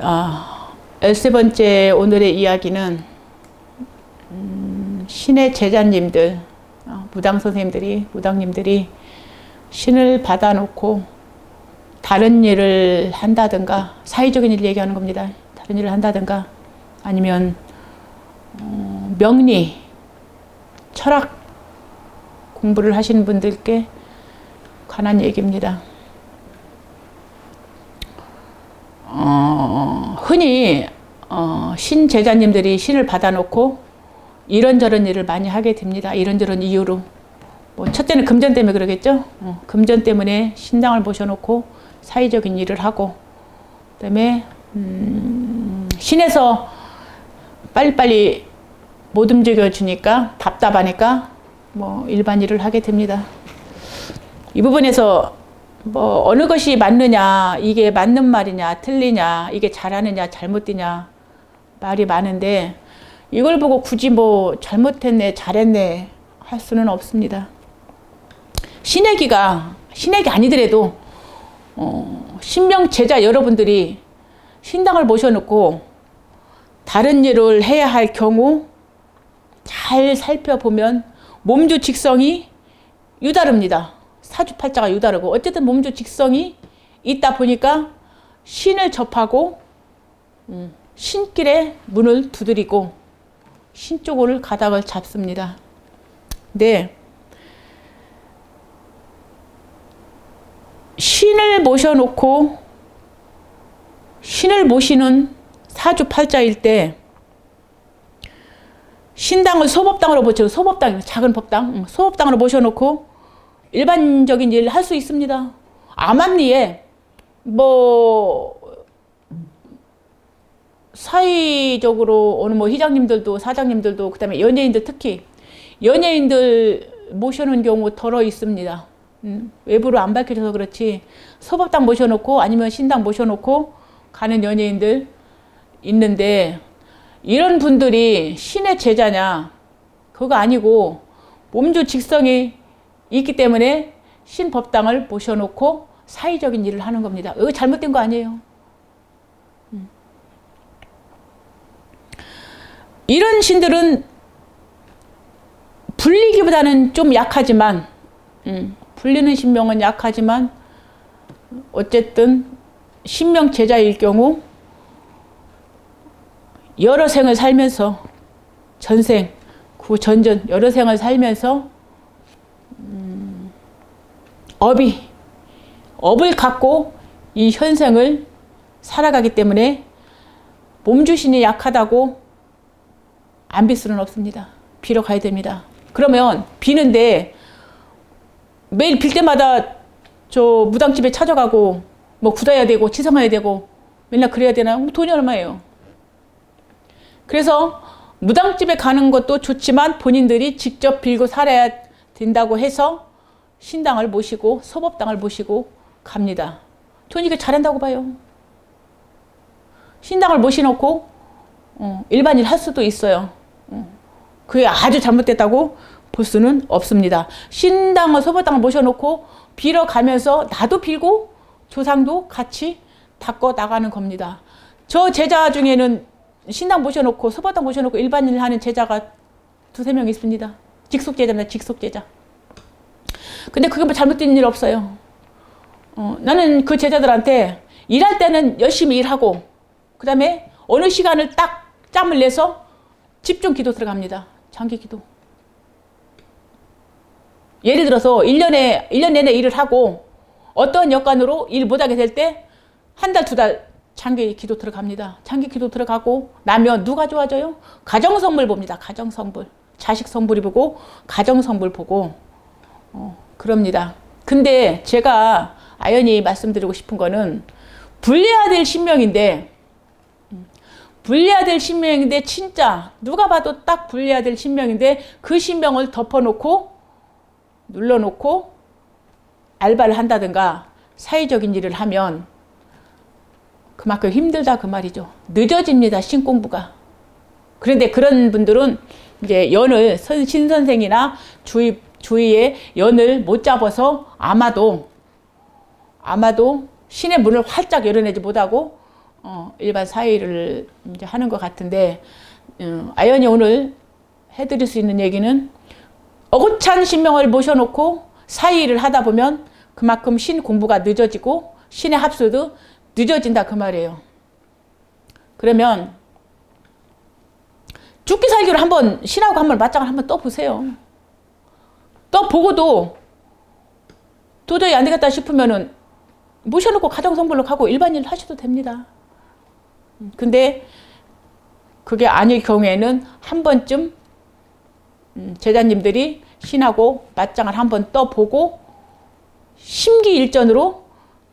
아, 13번째 오늘의 이야기는 음, 신의 제자님들, 어, 무당 선생님들이, 무당님들이 신을 받아놓고 다른 일을 한다든가 사회적인 일 얘기하는 겁니다. 다른 일을 한다든가 아니면 어, 명리, 철학 공부를 하시는 분들께 관한 얘기입니다. 어, 흔히 어, 신 제자님들이 신을 받아놓고 이런저런 일을 많이 하게 됩니다. 이런저런 이유로. 뭐 첫째는 금전 때문에 그러겠죠. 어, 금전 때문에 신당을 모셔놓고 사회적인 일을 하고, 그다음에 음, 신에서 빨리빨리 못 움직여 주니까 답답하니까 뭐 일반 일을 하게 됩니다. 이 부분에서 뭐 어느 것이 맞느냐, 이게 맞는 말이냐, 틀리냐, 이게 잘하느냐, 잘못되냐 말이 많은데 이걸 보고 굳이 뭐 잘못했네, 잘했네 할 수는 없습니다. 신내기가 신내기 아니더라도 어, 신명 제자 여러분들이 신당을 모셔놓고 다른 일을 해야 할 경우 잘 살펴보면 몸주 직성이 유다릅니다. 사주팔자가 유다르고 어쨌든 몸주 직성이 있다 보니까 신을 접하고 음, 신길에 문을 두드리고 신 쪽으로 가닥을 잡습니다. 네. 신을 모셔놓고 신을 모시는 사주팔자일 때 신당을 소법당으로 모시고 소법당 작은 법당 소법당으로 모셔놓고 일반적인 일을 할 수 있습니다. 암암리에 뭐 사회적으로 어느 뭐 회장님들도 사장님들도 그다음에 연예인들 특히 연예인들 모셔놓은 경우 덜어 있습니다. 음, 외부로 안 밝혀져서 그렇지 소법당 모셔놓고 아니면 신당 모셔놓고 가는 연예인들 있는데 이런 분들이 신의 제자냐 그거 아니고 몸주 직성이 있기 때문에 신법당을 모셔놓고 사회적인 일을 하는 겁니다. 이거 잘못된 거 아니에요. 음. 이런 신들은 불리기보다는 좀 약하지만, 음, 불리는 신명은 약하지만, 어쨌든 신명 제자일 경우 여러 생을 살면서 전생, 구 전전 여러 생을 살면서 업이 업을 갖고 이 현생을 살아가기 때문에 몸 주신이 약하다고 안 빌 수는 없습니다. 비러 가야 됩니다. 그러면 비는데 매일 빌 때마다 저 무당집에 찾아가고 뭐 굳어야 되고 치성해야 되고 맨날 그래야 되나? 돈이 얼마예요? 그래서 무당집에 가는 것도 좋지만 본인들이 직접 빌고 살아야 된다고 해서 신당을 모시고 소법당을 모시고 갑니다. 저는 이게 잘한다고 봐요. 신당을 모셔놓고 어, 일반일 할 수도 있어요. 어, 그게 아주 잘못됐다고 볼 수는 없습니다. 신당을 소법당을 모셔놓고 빌어 가면서 나도 빌고 조상도 같이 닦어 나가는 겁니다. 저 제자 중에는 신당 모셔놓고 소법당 모셔놓고 일반일 하는 제자가 두세 명 있습니다. 직속 제자입니다. 직속 제자. 근데 그게 뭐 잘못된 일 없어요. 어, 나는 그 제자들한테 일할 때는 열심히 일하고, 그 다음에 어느 시간을 딱 짬을 내서 집중 기도 들어갑니다. 장기 기도. 예를 들어서 1년에, 1년 내내 일을 하고, 어떤 여건으로 일 못하게 될 때, 한 달, 두 달, 장기 기도 들어갑니다. 장기 기도 들어가고 나면 누가 좋아져요? 가정 성불 봅니다. 가정 성불. 자식 성불이 보고, 가정 성불 보고, 어, 그럽니다. 근데 제가 아연히 말씀드리고 싶은 거는 불려야 될 신명인데 불려야 될 신명인데 진짜 누가 봐도 딱 불려야 될 신명인데 그 신명을 덮어놓고 눌러놓고 알바를 한다든가 사회적인 일을 하면 그만큼 힘들다 그 말이죠. 늦어집니다 신공부가. 그런데 그런 분들은 이제 연을 신 선생이나 주입 주위에 연을 못 잡아서 아마도 아마도 신의 문을 활짝 열어내지 못하고 어, 일반 사의를 이제 하는 것 같은데 어, 아연이 오늘 해드릴 수 있는 얘기는 어긋찬 신명을 모셔놓고 사의를 하다 보면 그만큼 신 공부가 늦어지고 신의 합수도 늦어진다 그 말이에요. 그러면 죽기 살기로 한번 신하고 한번 맞짱을 한번 떠 보세요. 떠 보고도 도저히 안 되겠다 싶으면은 모셔놓고 가정성불록 하고 일반일 하셔도 됩니다. 근데 그게 아닐 경우에는 한 번쯤 음, 제자님들이 신하고 맞짱을 한 번 떠보고 심기일전으로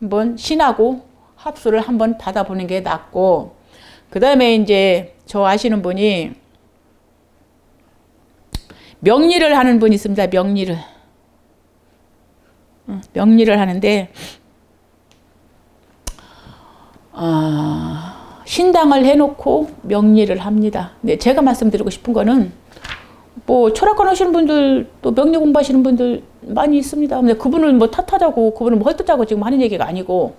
한번 신하고 합수를 한번 받아보는 게 낫고 그 다음에 이제 저 아시는 분이 명리를 하는 분이 있습니다. 명리를 응, 명리를 하는데 아, 신당을 해놓고 명리를 합니다. 네, 제가 말씀드리고 싶은 거는 뭐 철학관 하시는 분들 또 명리 공부하시는 분들 많이 있습니다. 근데 그분을 뭐 탓하자고 그분을 뭐 헐뜯자고 지금 하는 얘기가 아니고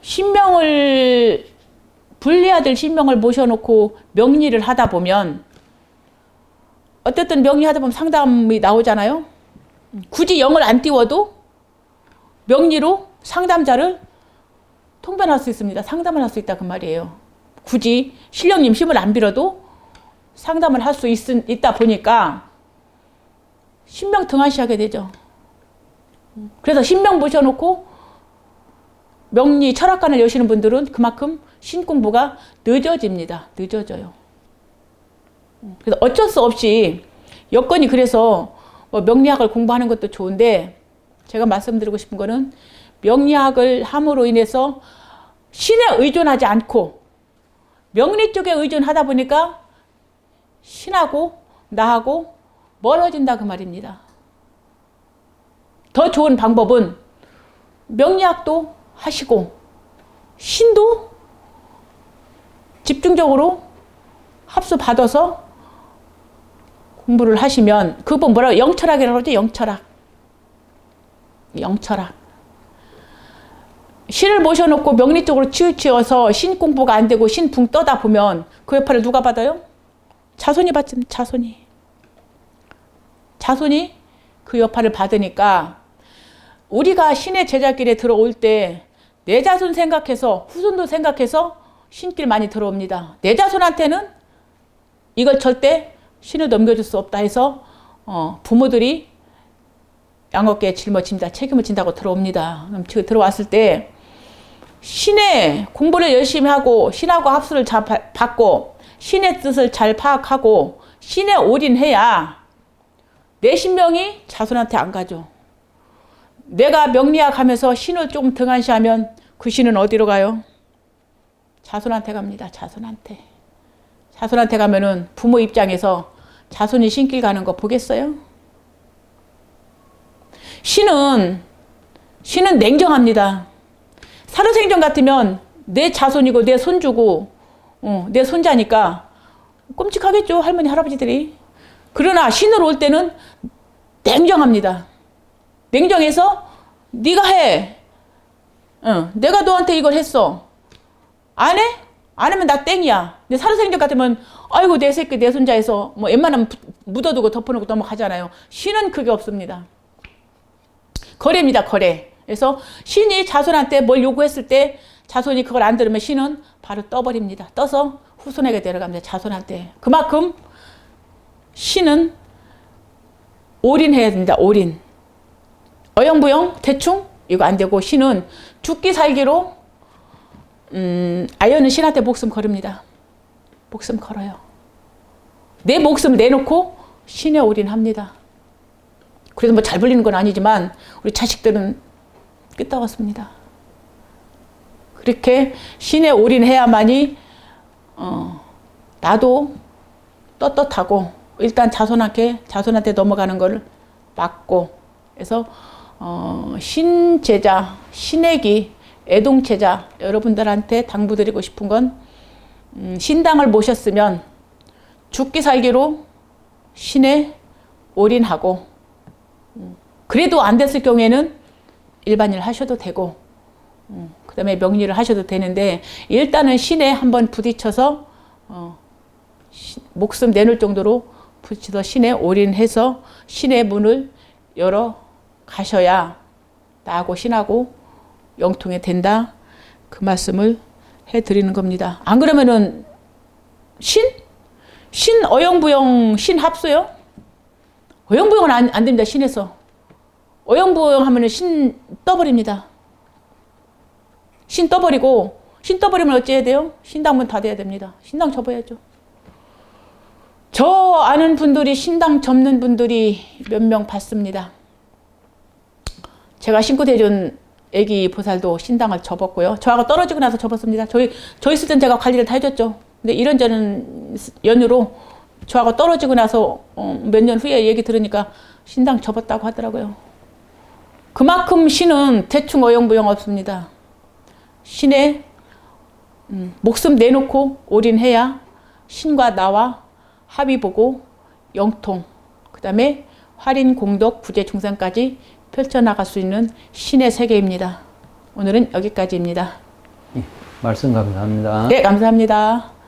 신명을 분리아들 신명을 모셔놓고 명리를 하다 보면 어쨌든 명리하다 보면 상담이 나오잖아요. 굳이 영을 안 띄워도 명리로 상담자를 통변할 수 있습니다. 상담을 할 수 있다 그 말이에요. 굳이 신령님 힘을 안 빌어도 상담을 할 수 있다 보니까 신명 등한시하게 되죠. 그래서 신명 모셔놓고 명리 철학관을 여시는 분들은 그만큼 신 공부가 늦어집니다. 늦어져요. 그래서 어쩔 수 없이 여건이 그래서 뭐 명리학을 공부하는 것도 좋은데 제가 말씀드리고 싶은 거는 명리학을 함으로 인해서 신에 의존하지 않고 명리 쪽에 의존하다 보니까 신하고 나하고 멀어진다 그 말입니다. 더 좋은 방법은 명리학도 하시고 신도 집중적으로 합수 받아서 공부를 하시면 그분 뭐라고 영철학이라고 그러죠? 영철학. 영철학. 신을 모셔놓고 명리 쪽으로 치우치어서 신 공부가 안 되고 신 붕 떠다 보면 그 여파를 누가 받아요? 자손이 받지 자손이. 자손이 그 여파를 받으니까 우리가 신의 제자길에 들어올 때 내 자손 생각해서 후손도 생각해서 신길 많이 들어옵니다. 내 자손한테는 이걸 절대 신을 넘겨줄 수 없다 해서 어, 부모들이 양어깨에 짊어집니다. 책임을 진다고 들어옵니다. 그럼 들어왔을 때 신의 공부를 열심히 하고 신하고 합수를 잘 받고 신의 뜻을 잘 파악하고 신에 올인해야 내 신명이 자손한테 안 가죠. 내가 명리학 하면서 신을 조금 등한시하면 그 신은 어디로 가요? 자손한테 갑니다. 자손한테. 자손한테 가면은 부모 입장에서 자손이 신길 가는 거 보겠어요? 신은 신은 냉정합니다. 살아생전 같으면 내 자손이고 내 손주고 어, 내 손자니까 끔찍하겠죠 할머니 할아버지들이. 그러나 신으로 올 때는 냉정합니다. 냉정해서 네가 해. 어, 내가 너한테 이걸 했어. 안 해? 안 하면 나 땡이야. 내 살아생전 같으면 아이고 내 새끼 내 손자에서 뭐 웬만하면 묻어두고 덮어놓고 넘어가잖아요. 신은 그게 없습니다. 거래입니다 거래. 그래서 신이 자손한테 뭘 요구했을 때 자손이 그걸 안 들으면 신은 바로 떠버립니다. 떠서 후손에게 데려갑니다. 자손한테. 그만큼 신은 올인해야 됩니다. 올인. 어영부영 대충 이거 안 되고 신은 죽기 살기로 음, 아연은 신한테 목숨 걸습니다. 목숨 걸어요. 내 목숨 내놓고 신에 올인합니다. 그래서 뭐 잘 불리는 건 아니지만 우리 자식들은 끄떡었습니다. 그렇게 신에 올인해야만이 어, 나도 떳떳하고 일단 자손한테 자손한테 넘어가는 걸 막고 그래서 어, 신제자 신애기 애동체자 여러분들한테 당부드리고 싶은 건 음, 신당을 모셨으면 죽기 살기로 신에 올인하고 음, 그래도 안 됐을 경우에는 일반일 하셔도 되고 음, 그 다음에 명리를 하셔도 되는데 일단은 신에 한번 부딪혀서 어, 시- 목숨 내놓을 정도로 부딪혀서 신에 올인해서 신의 문을 열어 가셔야 나하고 신하고 영통이 된다. 그 말씀을 해 드리는 겁니다. 안 그러면은 신? 신 어영부영 신 합수요? 어영부영은 안, 안 됩니다. 신에서. 어영부영 하면은 신 떠버립니다. 신 떠버리고 신 떠버리면 어찌해야 돼요? 신당문 닫아야 됩니다. 신당 접어야죠. 저 아는 분들이 신당 접는 분들이 몇 명 봤습니다. 제가 신구대전 애기 보살도 신당을 접었고요. 저하고 떨어지고 나서 접었습니다. 저희 저 있을 땐 제가 관리를 다 해줬죠. 근데 이런저런 연유로 저하고 떨어지고 나서 어, 몇년 후에 얘기 들으니까 신당 접었다고 하더라고요. 그만큼 신은 대충 어영부영 없습니다. 신의 음, 목숨 내놓고 올인해야 신과 나와 합의 보고 영통 그 다음에 활인 공덕 부재 중상까지 펼쳐나갈 수 있는 신의 세계입니다. 오늘은 여기까지입니다. 말씀 감사합니다. 네, 감사합니다.